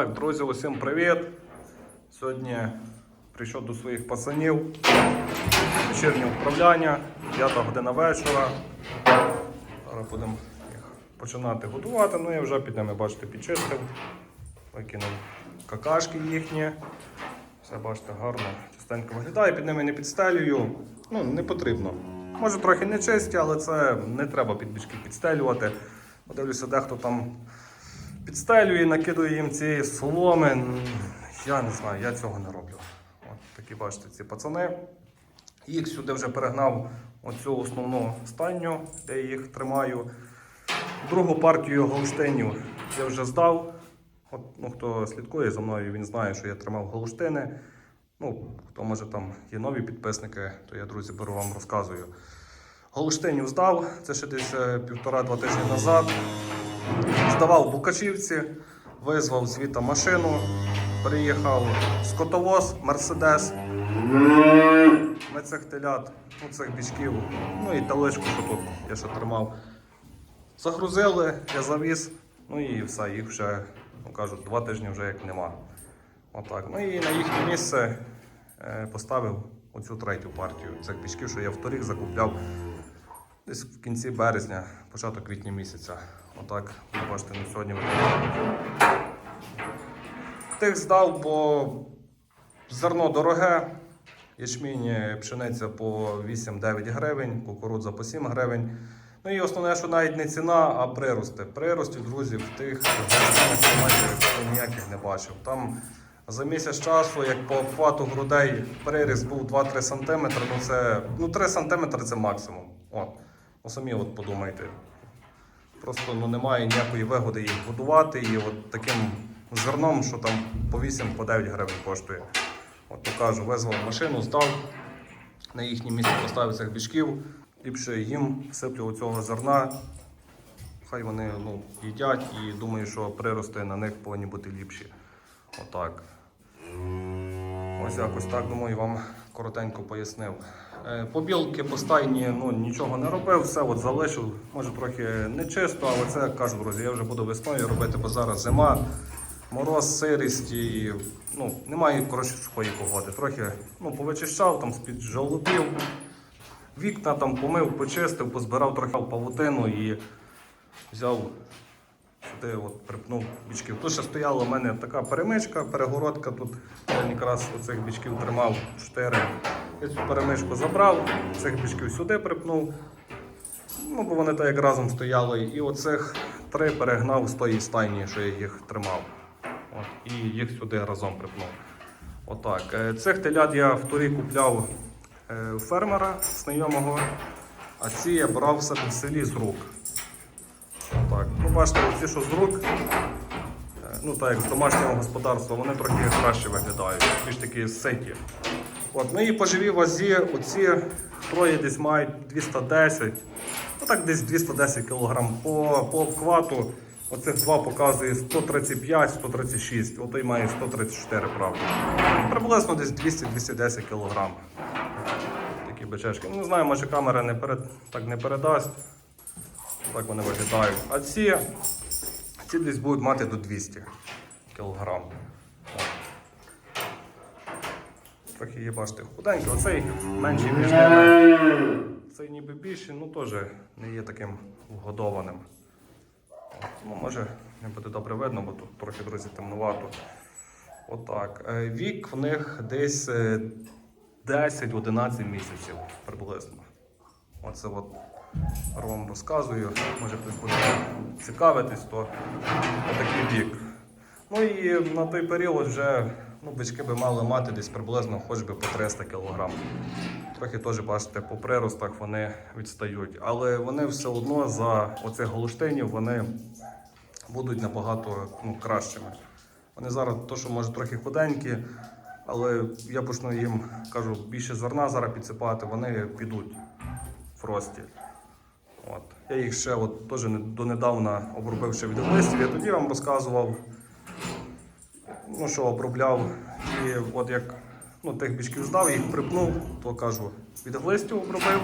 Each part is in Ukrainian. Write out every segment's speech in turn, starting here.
Так, друзі, усім привіт! Сьогодні прийшов до своїх пацанів. Вечірнє вправляння, 5 година вечора. Зараз будемо їх починати годувати. Ну я вже під ними, бачите, підчистив, викинув какашки їхні. Все бачите, гарно, частенько виглядає, під ними не підстелюю. Ну, не потрібно. Може трохи не чисті, але це не треба під бічки підстелювати. Подивлюся, дехто там підстелює, накидує їм цієї соломи. Я не знаю, я цього не роблю. От такі бачите, ці пацани. Їх сюди вже перегнав оцю основну стайню, де я їх тримаю. Другу партію голштинів я вже здав. От, ну, хто слідкує за мною, він знає, що я тримав голштини. Ну, хто може там є нові підписники, то я, друзі, беру вам розказую. Голштинів здав, це ще десь е, півтора-два тижні назад. Здавав Букачівці, визвав звідти машину, приїхав скотовоз, Мерседес. Ми цих телят, ну, цих бічків, ну і таличку, що тут я ще тримав. Загрузили, я завіз, ну і все, їх вже, ну кажуть, два тижні вже як нема. Отак. Ну і на їхнє місце е, поставив оцю третю партію цих бічків, що я вторік закупляв десь в кінці березня, початок квітня місяця. Отак, ви бачите, на сьогодні. Тих здав, бо зерно дороге, ячмінь, е, пшениця по 8-9 гривень, кукурудза по 7 гривень. Ну і основне, що навіть не ціна, а прирости. Приростів, друзі, в тих я ніяких не бачив. Там за місяць часу, як по обхвату грудей приріст був 2-3 см, ну це ну 3 см це максимум. От. Ну самі от подумайте. Просто ну, немає ніякої вигоди їх годувати і от таким зерном, що там по 8 по 9 гривень коштує. От покажу, визвав машину, здав на їхнє місце поставив цих бічків, ліпше їм всиплю оцього зерна. Хай вони ну, їдять і думаю, що прирости на них повинні бути ліпші. Отак. Ось якось так, думаю, вам коротенько пояснив. Е, Побілки по стайні ну, нічого не робив, все от залишив, може трохи не чисто, але це кажу, друзі, я вже буду весною робити, бо зараз зима, мороз, сирість і ну, немає коротше, сухої погоди. Трохи ну, повичищав там з-під жолобів, вікна там помив, почистив, позбирав трохи павутину і взяв сюди от припнув бічків. Тут ще стояла у мене така перемичка, перегородка. Тут я якраз оцих бічків тримав чотири. Я цю перемичку забрав, цих бічків сюди припнув. Ну, бо вони так як разом стояли. І оцих три перегнав з тої стайні, що я їх тримав. От, і їх сюди разом припнув. Отак. Е, Цих телят я в турі купляв е, фермера знайомого, а ці я брав себе в селі з рук. Ну бачите, ці, що з рук, е, ну так як з домашнього господарства, вони трохи краще виглядають, більш такі ситі. От, ну і по живій вазі, оці троє десь мають 210, ну так десь 210 кг. По, по обхвату оцих два показує 135-136, отой має 134, правда. Приблизно десь 200-210 кг. Такі бичечки. Ну, не знаю, може камера не перед, так не передасть. Так вони виглядають. А ці, ці десь будуть мати до 200 кг. Трохи є, бачите, худенький. Оцей менший між ними. Цей ніби більший, ну теж не є таким вгодованим. Ну, може не буде добре видно, бо тут трохи, друзі, темнувато. Отак. Е, Вік в них десь е, 10-11 місяців приблизно. Оце от вам розказую. Може хтось буде цікавитись, то отакий вік. Ну і на той період вже ну, бички би мали мати десь приблизно хоч би по 300 кг. Трохи теж бачите, по приростах вони відстають. Але вони все одно за оцих голштинів вони будуть набагато ну, кращими. Вони зараз то, що може трохи худенькі, але я почну їм кажу, більше зерна зараз підсипати, вони підуть в рості. От. Я їх ще от, теж донедавна обробив ще від листів. Я тоді вам розказував, ну, що обробляв. І от як ну, тих бічків здав, їх припнув, то кажу, від глистів обробив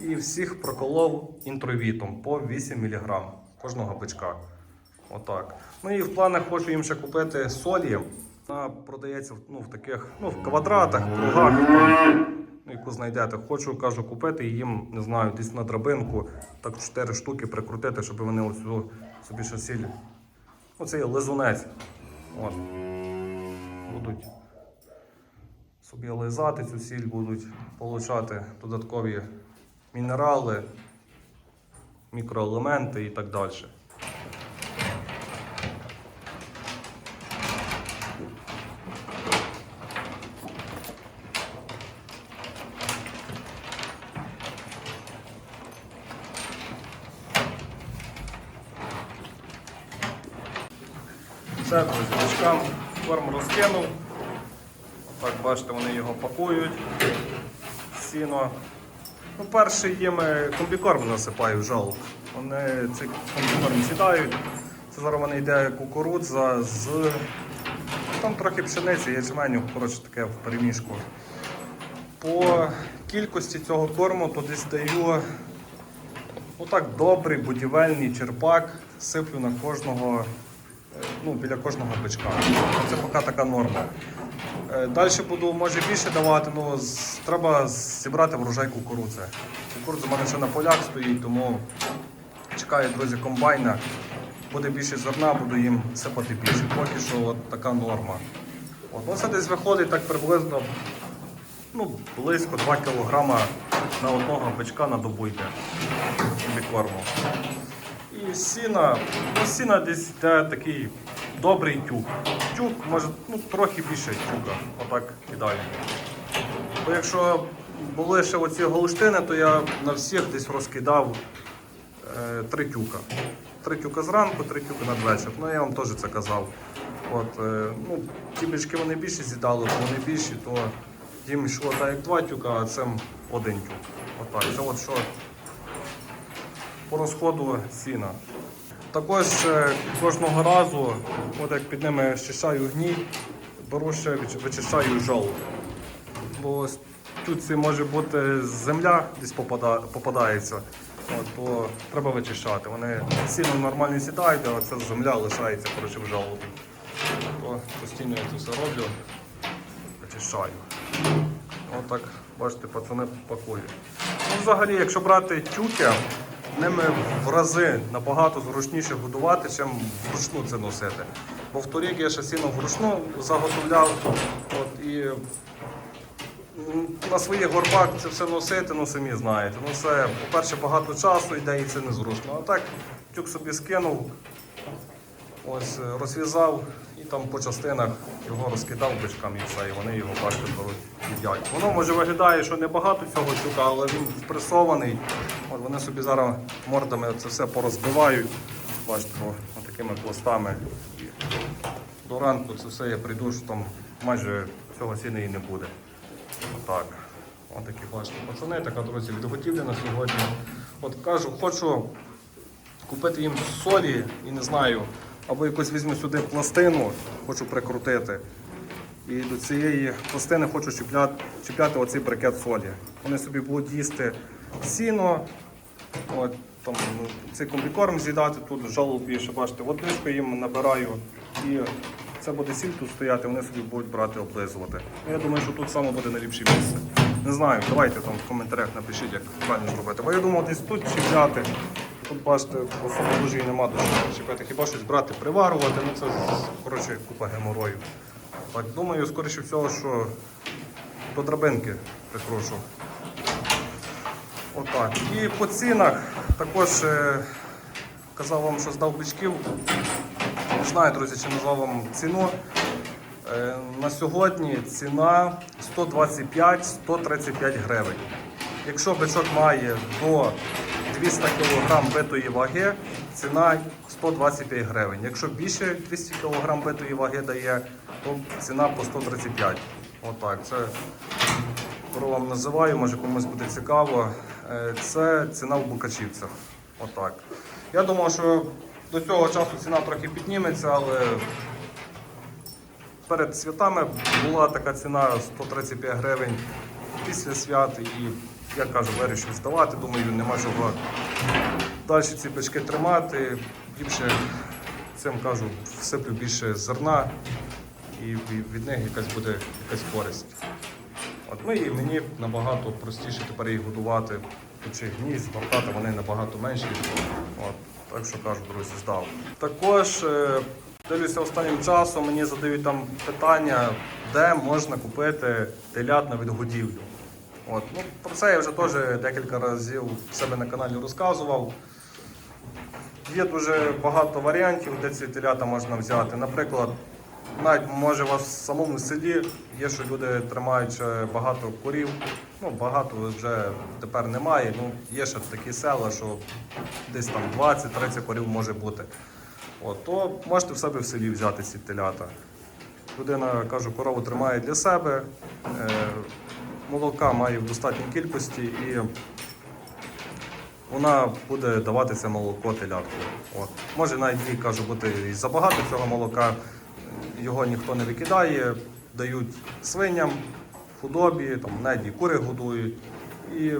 і всіх проколов інтровітом по 8 мг кожного бичка. Отак. Ну і в планах хочу їм ще купити солі. Вона продається ну, в таких ну, в квадратах, кругах, там, ну, яку знайдете. Хочу, кажу, купити їм, не знаю, десь на драбинку, так 4 штуки прикрутити, щоб вони оцю собі ще сіль. Оце є лизунець. От. Будуть собі лизати цю сіль, будуть получати додаткові мінерали, мікроелементи і так далі. Все, друзі, бочкам корм розкинув. Так, бачите, вони його пакують. Сіно. Перший їм комбікорм насипаю жолоб. Вони цей комбікорм сідають. Це зараз вони йде кукурудза з. Там трохи пшениці, ячменю, коротше таке в перемішку. По кількості цього корму то десь даю отак добрий будівельний черпак, сиплю на кожного, е, ну, біля кожного бичка. Це поки така норма. Далі буду може більше давати, ну з- треба зібрати врожай кукурудзи. Кукурудза в мене ще на полях стоїть, тому чекаю, друзі, комбайна. Буде більше зерна, буду їм сипати більше. Поки що от така норма. От, ну, це десь виходить так приблизно ну, близько 2 кг на одного бичка на добу йде корму. І сіна, ну сіна десь йде такий добрий тюк. Тюк, може, ну трохи більше тюка. Отак кидаю. Бо якщо були ще оці голштини, то я на всіх десь розкидав е, три тюка. Три тюка зранку, три тюка надвечір. Ну я вам теж це казав. От, е, ну, ті бички вони більше з'їдали, то вони більші, то їм йшло так як два тюка, а цим один тюк. Отак. Це от що по розходу сіна. Також е, кожного разу, от як під ними щищаю гній, беру ще вичищаю жол. Бо тут це може бути земля десь попада- попадається, от, то треба вичищати. Вони сіно нормально сідають, а це земля лишається коротше, в жолобі. То постійно я це все роблю, вичищаю. Отак, бачите, пацани пакують. Ну, взагалі, якщо брати тюки, ними в рази набагато зручніше годувати, чим вручну це носити. Бо в торік я ще сіно вручну заготовляв. От, і на своїх горбах це все носити, ну самі знаєте. Ну це, по-перше, багато часу йде і це незручно. А так тюк собі скинув, ось е, розв'язав там по частинах його розкидав бичкам і все, і вони його бачите, беруть їдять. Воно може виглядає, що небагато цього тюка, але він впресований. От вони собі зараз мордами це все порозбивають. Бачите, такими пластами. До ранку це все я прийду, що там майже цього сіна і не буде. Отак. Ось такі бачите пацани, така друзі відготівля на сьогодні. От кажу, хочу купити їм солі і не знаю, або якось візьму сюди пластину, хочу прикрутити. І до цієї пластини хочу чіпляти, чіпляти оцей брикет солі. Вони собі будуть їсти сіно, от, там, ну, цей комбікорм з'їдати тут, жалоб більше, бачите, водичку їм набираю. І це буде сіль тут стояти, вони собі будуть брати, облизувати. Ну, Я думаю, що тут саме буде найліпше місце. Не знаю, давайте там в коментарях напишіть, як правильно зробити. Бо я думав десь тут чіпляти. Тут бачите, особо дуже нема до чого чіпляти. Хіба щось брати, приварувати, ну це коротше купа геморою. Так, думаю, скоріше всього, що до драбинки прикрушу. Отак. І по цінах також е, казав вам, що здав бичків. Не знаю, друзі, чи назвав вам ціну. Е, на сьогодні ціна 125-135 гривень. Якщо бичок має до 200 кг битої ваги, ціна 125 гривень. Якщо більше 200 кг битої ваги дає, то ціна по 135. Отак. Це Беру вам називаю, може комусь буде цікаво. Е, Це ціна в Букачівцях. Отак. Я думав, що до цього часу ціна трохи підніметься, але перед святами була така ціна 135 гривень після свят. І я кажу, вирішив здавати. Думаю, нема чого далі ці бички тримати. Ліпше цим кажу, всиплю більше зерна і від них якась буде якась користь. От, ну і мені набагато простіше тепер їх годувати. Чи гнізд, гортати вони набагато менші. От, так що кажу, друзі, здав. Також е, дивлюся останнім часом, мені задають там питання, де можна купити телят на відгодівлю. От, ну, про це я вже теж декілька разів в себе на каналі розказував. Є дуже багато варіантів, де ці телята можна взяти. Наприклад, навіть може у вас в самому селі є, що люди тримають багато курів. Ну, багато вже тепер немає. Ну, є ще такі села, що десь там 20-30 корів може бути. От, то можете в себе в селі взяти ці телята. Людина, кажу, корову тримає для себе, е, молока має в достатній кількості і вона буде давати це молоко телятку. От. Може навіть їй кажу бути і забагато цього молока, його ніхто не викидає, дають свиням, худобі, там, навіть і кури годують. І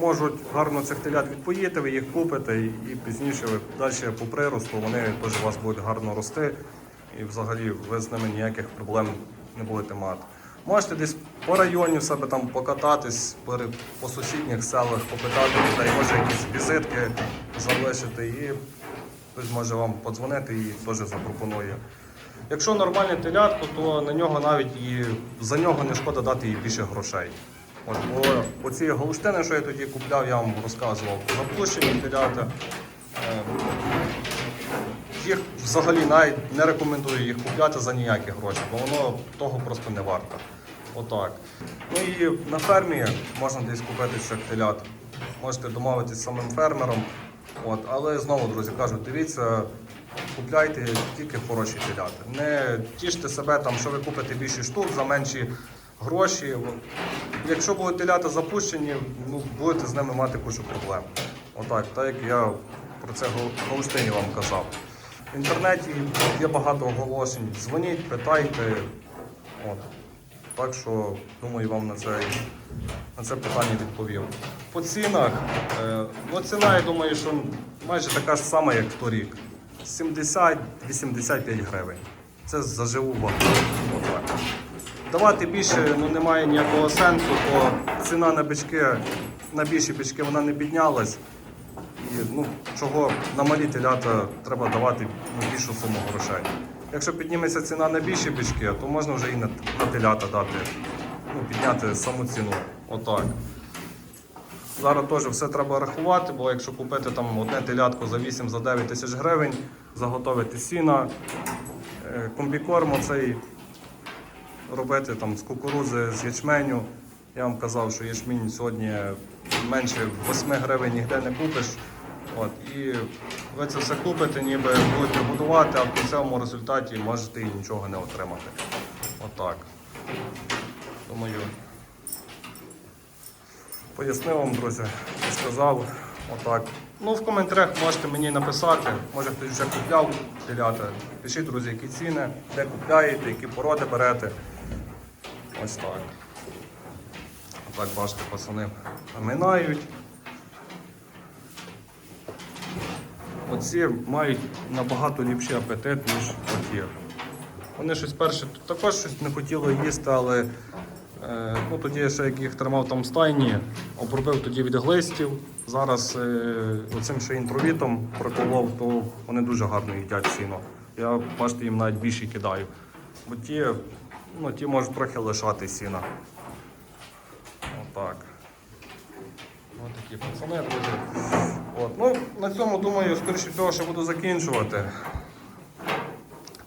можуть гарно цих телят відпоїти, ви їх купите, і, і пізніше ви далі по приросту вони теж у вас будуть гарно рости. І взагалі ви з ними ніяких проблем не будете мати. Можете десь по районі себе там покататись, по сусідніх селах, попитати людей, може якісь візитки залишити і хтось може вам подзвонити і теж запропонує. Якщо нормальне телятко, то на нього навіть і за нього не шкода дати їй більше грошей. От, бо оці галуштини, що я тоді купляв, я вам розказував, запущені телята. Їх взагалі навіть не рекомендую їх купляти за ніякі гроші, бо воно того просто не варто. Отак. Ну і на фермі можна десь купити цих телят. Можете домовитись з самим фермером. От, але знову, друзі, кажу, дивіться, купляйте тільки хороші теляти. Не тіште себе, там, що ви купите більше штук за менші гроші. Якщо будуть телята запущені, ну, будете з ними мати кучу проблем. Отак, так як я про це Галустині вам казав. В інтернеті є багато оголошень. Дзвоніть, питайте. От. Так що, думаю, вам на це, на це питання відповів. По цінах, е, ну ціна, я думаю, що майже така ж сама, як торік. 70-85 гривень. Це за живу вагу. Давати більше ну, немає ніякого сенсу, бо ціна на бички, на більші бички вона не піднялась. І ну, чого на малі телята треба давати ну, більшу суму грошей. Якщо підніметься ціна на більші бички, то можна вже і на, на телята дати, ну, підняти саму ціну. Отак. Зараз теж все треба рахувати, бо якщо купити там одне телятко за 8 за 9 тисяч гривень, заготовити сіна, е, комбікорм оцей робити там з кукурузи, з ячменю. Я вам казав, що ячмінь сьогодні менше 8 гривень ніде не купиш. От, і ви це все купите, ніби будете будувати, а в кінцевому результаті можете і нічого не отримати. Отак. Думаю, пояснив вам, друзі, сказав. Отак. Ну, в коментарях можете мені написати, може хтось вже купляв телята. Пишіть, друзі, які ціни, де купляєте, які породи берете. Ось так. Отак, бачите, пацани минають. Оці мають набагато ліпший апетит, ніж оті. Вони щось перше також щось не хотіли їсти, але е, ну, тоді ще як їх тримав там в стайні, обробив тоді від глистів. Зараз е, оцим ще інтровітом проколов, то вони дуже гарно їдять сіно. Я бачите, їм навіть більше кидаю. Бо ті, ну, ті можуть трохи лишати сіна. Отак. Ось такі пацани, друзі. От. Ну, на цьому, думаю, скоріше всього, що буду закінчувати.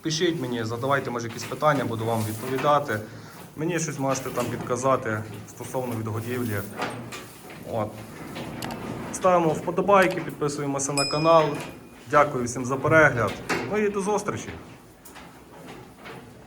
Пишіть мені, задавайте може якісь питання, буду вам відповідати. Мені щось можете там підказати стосовно відгодівлі. От. Ставимо вподобайки, підписуємося на канал. Дякую всім за перегляд. Ну і до зустрічі!